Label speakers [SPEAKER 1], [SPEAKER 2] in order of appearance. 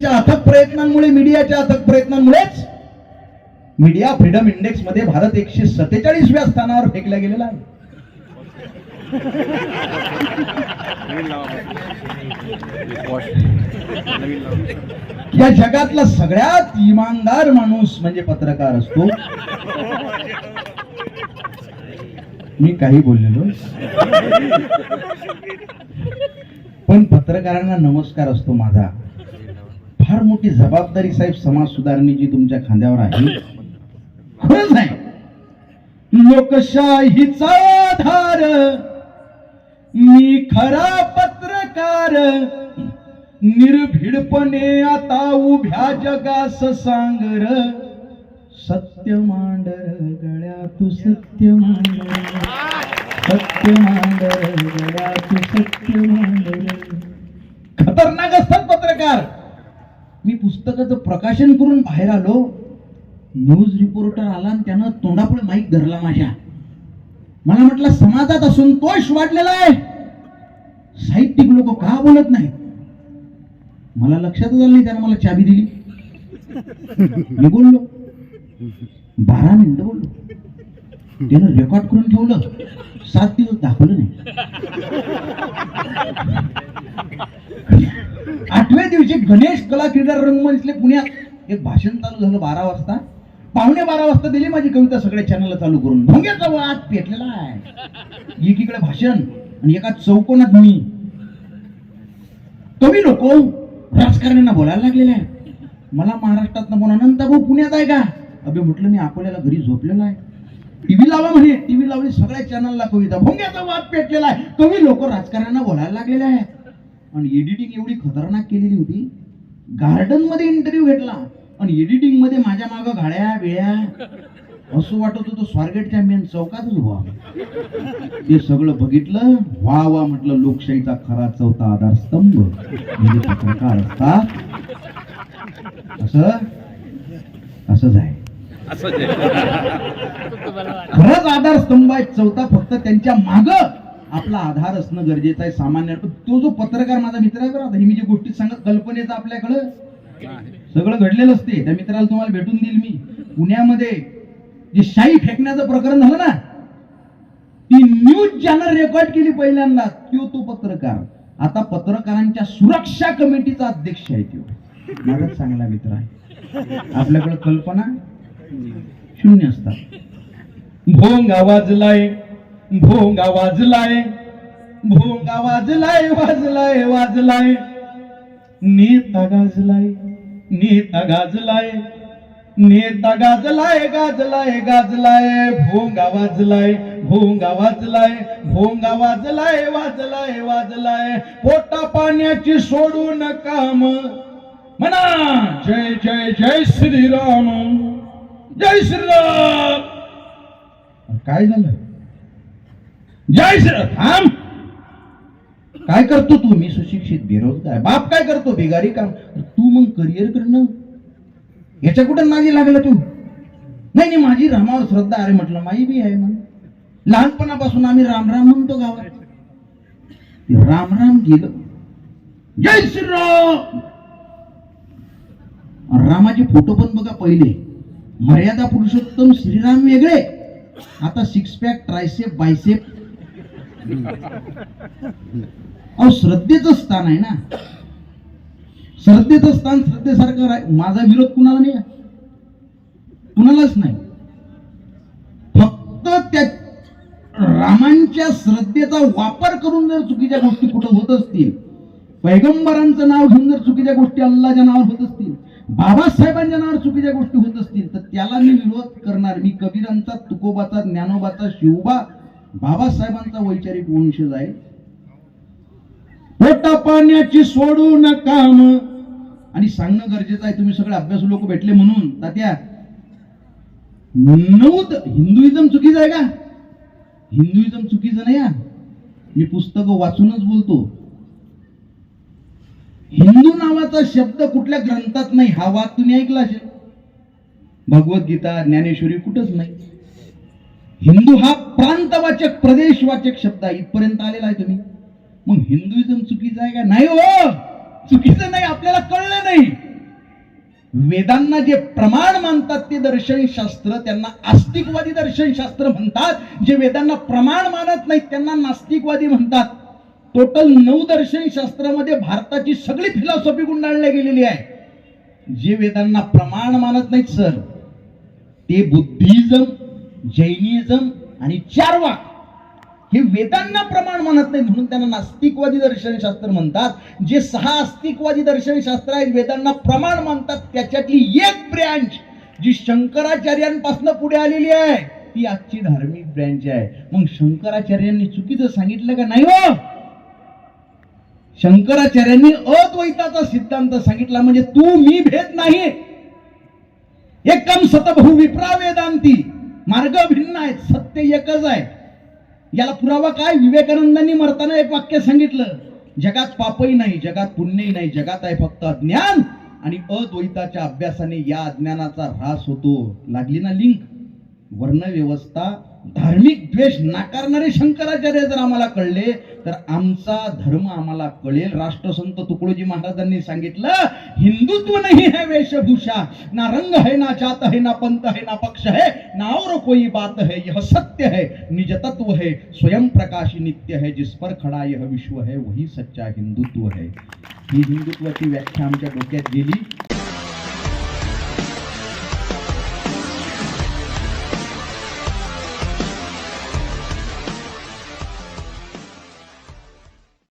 [SPEAKER 1] अथक प्रयत्नांमुळे मीडियाच्या अथक प्रयत्नांमुळेच मीडिया फ्रीडम इंडेक्समध्ये भारत एकशे सत्तेचाळीसव्या स्थानावर फेकला गेलेला आहे. या जगातला सगळ्यात इमानदार माणूस म्हणजे पत्रकार असतो. मी काही बोललेलो पण पत्रकारांना नमस्कार असतो माझा. फार मोठी जबाबदारी साहेब समाज सुधारणेची तुमच्या खांद्यावर आहे. खरंच आहे लोकशाहीचा आधार मी खरा पत्रकार निर्भीडपणे आता उभ्या जगास सांगर सत्य मांडर गळ्या तू सत्य मांडर सत्य मांडर गळ्या तू सत्य मांडर खतरनाक असतात पत्रकार मी पुस्तकाचं प्रकाशन करून बाहेर आलो. न्यूज रिपोर्टर आला आणि त्यानं तोंडापुढे माईक धरला माझ्या. मला म्हटलं समाजात असंतोष वाढलेला आहे. साहित्यिक लोक का बोलत नाही मला लक्षातच आलं नाही त्यानं मला चाबी दिली. मी बोललो बारा मिनिटं बोललो. त्यानं रेकॉर्ड करून ठेवलं. सात दिवस दाखवलं नाही. गणेश कला क्रीडा रंगमंचले पुण्यात. एक भाषण चालू झालं बारा वाजता. पावणे बारा वाजता दिली माझी कविता सगळ्या चॅनलला चालू करून. भोंग्याचा वाद पेटलेला आहे. एकीकडे भाषण आणि एका चौकोनात मी. तुम्ही लोक राजकारण्यांना बोलायला लागलेले आहे. मला महाराष्ट्रात म्हणून अनंत भाऊ पुण्यात आहे का? अभि म्हटलं मी अकोल्याला घरी झोपलेलो आहे. टीव्ही लावा म्हणे. टीव्ही लावली सगळ्या चॅनलला कविता. भोंग्याचा वाद पेटलेला आहे. तुम्ही लोक राजकारण्यांना बोलायला लागलेले आहेत आणि एडिटिंग एवढी खतरनाक केलेली होती. गार्डनमध्ये इंटरव्ह्यू घेतला. आणि एडिटिंगमध्ये माझ्या माग गाड्या बिळ्या असं वाटत होतं स्वारगेटच्या मेन चौकातच व्हा. ते सगळं बघितलं. वा वा म्हटलं लोकशाहीचा खरा चौथा आधारस्तंभ. म्हणजे पत्रकार असतात असं असंच आहे. खरंच आधारस्तंभ आहे. चौथा फक्त त्यांच्या माग. आपला आधार असणं गरजेचं आहे सामान्य. तो जो पत्रकार माझा मित्र आहे बरं ही मी जी गोष्टी सांगत कल्पनेचा आपल्याकडं सगळं घडलेलं असते. त्या मित्राला तुम्हाला भेटून देईल मी. पुण्यामध्ये जे शाई फेकण्याचं प्रकरण झालं ना ती न्यूज चॅनल रेकॉर्ड केली पहिल्यांदा तो तो पत्रकार. आता पत्रकारांच्या सुरक्षा कमिटीचा अध्यक्ष आहे तो माझा चांगला मित्र आहे. आपल्याकडे कल्पना शून्य असतात. भोंगा वाजलाय भोंगा वाजलाय भोंगा वाजलाय वाजलाय वाजलाय. नेता गाजलाय नेता गाजलाय नेता गाजलाय गाजलाय गाजलाय. भोंगा वाजलाय भोंगा वाजलाय भोंगा वाजलाय वाजलाय वाजलाय. पोटा पाण्याची सोडू काम म्हणा जय जय जय श्रीराम. जय श्रीराम. काय झालं? जय श्रीराम. काय करतो तू? मी सुशिक्षित बेरोजगार बाप काय करतो? बेगारी काम. तू मग करिअर करणं याच्या कुठं नादी लागला तू? नाही नाही माझी रामावर श्रद्धा अरे म्हटलं माई बी आहे मग लहानपणापासून आम्ही राम राम म्हणतो गावात. राम राम गेलं. जय श्रीराम. रामाचे फोटो पण बघा पहिले. मर्यादा पुरुषोत्तम श्रीराम वेगळे. आता सिक्स पॅक ट्रायसेप बायसेप अहो श्रद्धेचं स्थान आहे ना. श्रद्धेचं स्थान श्रद्धेसारखं माझा विरोध कुणाला नाही कुणालाच नाही. फक्त त्या रामांच्या श्रद्धेचा वापर करून जर चुकीच्या गोष्टी कुठं होत असतील पैगंबरांचं नाव घेऊन जर चुकीच्या गोष्टी अल्लाच्या नावावर होत असतील बाबासाहेबांच्या नावावर चुकीच्या गोष्टी होत असतील तर त्याला मी विरोध करणार. मी कबीरांचा तुकोबाचा ज्ञानोबाचा शिवबा बाबासाहेबांचा वैचारिक वंशज आहे पोटा पाण्याची सोडू नका आणि सांगणं गरजेचं आहे तुम्ही सगळे अभ्यासू लोक भेटले म्हणून. तात्या नऊत हिंदुइझम चुकीचं आहे का? हिंदुइझम चुकीचं नाही या मी पुस्तकं वाचूनच बोलतो. हिंदू नावाचा शब्द कुठल्या ग्रंथात नाही? हा वाद तुम्ही ऐकला असेल. भगवद्गीता ज्ञानेश्वरी कुठंच नाही. हिंदू हा प्रांतवाचक प्रदेशवाचक शब्द आहे. इथपर्यंत आलेला आहे तुम्ही. मग हिंदुइझम चुकीचं आहे का? नाही हो. चुकीचं नाही आपल्याला कळलं नाही. वेदांना जे प्रमाण मानतात ते दर्शनशास्त्र त्यांना आस्तिकवादी दर्शनशास्त्र म्हणतात. जे वेदांना प्रमाण मानत नाहीत त्यांना नास्तिकवादी म्हणतात. टोटल नऊ दर्शनशास्त्रामध्ये भारताची सगळी फिलॉसॉफी गुंडाळल्या गेलेली आहे. जे वेदांना प्रमाण मानत नाहीत सर ते बुद्धिझम जैनिझम आणि चारवाक हे वेदांना प्रमाण मानत नाही म्हणून त्यांना नास्तिकवादी दर्शनशास्त्र म्हणतात. जे सहा आस्तिकवादी दर्शनशास्त्र आहेत वेदांना प्रमाण मानतात. त्याच्यातली एक ब्रँच जी शंकराचार्यांपासून पुढे आलेली आहे ती आजची धार्मिक ब्रँच आहे. मग शंकराचार्यांनी चुकीचं सांगितलं का नाही हो? शंकराचार्यांनी अद्वैताचा सिद्धांत सांगितला म्हणजे तू मी भेद नाही. एकम सतबहू विप्रा वेदांती मार्ग भिन्न आहेत सत्य एकच आहे. याला पुरावा काय? विवेकानंदांनी मरताना एक वाक्य सांगितलं जगात पापही नाही जगात पुण्यही नाही जगात आहे फक्त अज्ञान आणि अद्वैताच्या अभ्यासाने या अज्ञानाचा ऱ्हास होतो. लागली ना लिंक? वर्णव्यवस्था धार्मिक द्वेष नाकारणारे शंकराचार्य जर आम्हाला कळले तर आमचा धर्म आम्हाला कळेल. राष्ट्रसंत तुकडोजी महाराजांनी सांगितलं हिंदुत्व नाही है वेशभूषा ना रंग है ना जात है ना पंत है ना पक्ष है ना और कोई बात है यह सत्य है निज तत्व है स्वयं प्रकाश नित्य है जिस पर खड़ा यह विश्व है वही सच्चा हिंदुत्व है. ही हिंदुत्वाची व्याख्या आमच्या डोक्यात गेली.